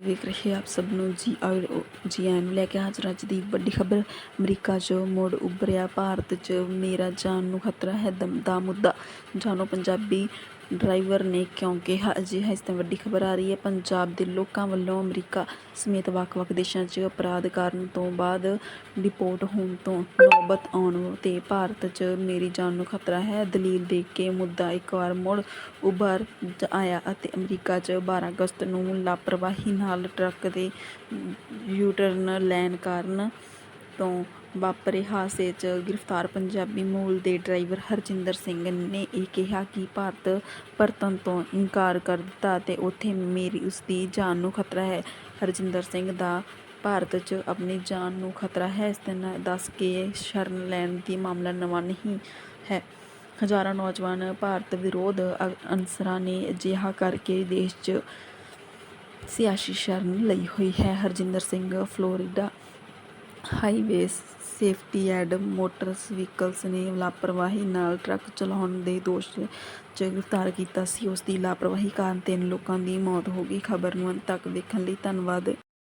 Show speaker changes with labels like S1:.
S1: ਵੇਖ ਰਹੇ ਆਪ ਸਭ ਨੂੰ ਜੀ ਆਇਓ ਜੀ ਆਇਆਂ ਨੂੰ ਲੈ ਕੇ ਹਾਜ਼ਰ ਅੱਜ ਦੀ ਵੱਡੀ ਖਬਰ, ਅਮਰੀਕਾ 'ਚ ਮੁੜ ਉੱਭਰਿਆ, ਭਾਰਤ 'ਚ ਮੇਰਾ ਜਾਨ ਨੂੰ ਖਤਰਾ ਹੈ, ਦਮ ਦਾ ਮੁੱਦਾ, ਜਾਣੋ ਪੰਜਾਬੀ ਡਰਾਈਵਰ ਨੇ ਕਿਉਂ ਕਿਹਾ? ਅਜਿਹਾ ਇਸ ਤਰ੍ਹਾਂ ਵੱਡੀ ਖਬਰ ਆ ਰਹੀ ਹੈ। ਪੰਜਾਬ ਦੇ ਲੋਕਾਂ ਵੱਲੋਂ ਅਮਰੀਕਾ ਸਮੇਤ ਵੱਖ-ਵੱਖ ਦੇਸ਼ਾਂ 'ਚ ਅਪਰਾਧ ਕਰਨ ਤੋਂ ਬਾਅਦ ਡਿਪੋਰਟ ਹੋਣ ਤੋਂ ਨੌਬਤ ਆਉਣ ਤੇ ਭਾਰਤ 'ਚ ਮੇਰੀ ਜਾਨ ਨੂੰ ਖਤਰਾ ਹੈ। ਦਲੀਲ ਦੇ ਕੇ ਮੁੱਦਾ ਇੱਕ ਵਾਰ ਮੁੜ ਉਭਰ ਆਇਆ ਅਤੇ ਅਮਰੀਕਾ 'ਚ 12 ਅਗਸਤ ਨੂੰ ਲਾਪਰਵਾਹੀ ਨਾਲ ਟਰੱਕ ਦੇ ਯੂਟਰਨ ਲੈਣ ਕਾਰਨ ਤੋਂ ਵਾਪਰੇ ਹਾਦਸੇ 'ਚ ਗ੍ਰਿਫਤਾਰ ਪੰਜਾਬੀ ਮੂਲ ਦੇ ਡਰਾਈਵਰ ਹਰਜਿੰਦਰ ਸਿੰਘ ਨੇ ਇਹ ਕਿਹਾ ਕਿ ਭਾਰਤ ਪਰਤਣ ਤੋਂ ਇਨਕਾਰ ਕਰ ਦਿੱਤਾ ਅਤੇ ਉੱਥੇ ਮੇਰੀ ਉਸ ਦੀ ਜਾਨ ਨੂੰ ਖਤਰਾ ਹੈ। ਹਰਜਿੰਦਰ ਸਿੰਘ ਦਾ ਭਾਰਤ 'ਚ ਆਪਣੀ ਜਾਨ ਨੂੰ ਖਤਰਾ ਹੈ। ਇਸ ਦਿਨ ਦੱਸ ਕੇ ਸ਼ਰਨ ਲੈਣ ਦੀ ਮਾਮਲਾ ਨਵਾਂ ਨਹੀਂ ਹੈ। ਹਜ਼ਾਰਾਂ ਨੌਜਵਾਨ ਭਾਰਤ ਵਿਰੋਧ ਅਨਸਰਾਂ ਨੇ ਅਜਿਹਾ ਕਰਕੇ ਦੇਸ਼ 'ਚ ਸਿਆਸੀ ਸ਼ਰਨ ਲਈ ਹੋਈ ਹੈ। Harjinder Singh, Florida highway safety and motors vehicles ਨੇ ਲਾਪਰਵਾਹੀ ਨਾਲ ਟਰੱਕ ਚਲਾਉਣ ਦੇ ਦੋਸ਼ 'ਚ ਗ੍ਰਿਫਤਾਰ ਕੀਤਾ ਸੀ। ਉਸ ਦੀ ਲਾਪਰਵਾਹੀ ਕਾਰਨ ਤਿੰਨ ਲੋਕਾਂ ਦੀ ਮੌਤ ਹੋ ਗਈ। ਖਬਰ ਨੂੰ ਅੰਤ ਤੱਕ ਦੇਖਣ ਲਈ ਧੰਨਵਾਦ।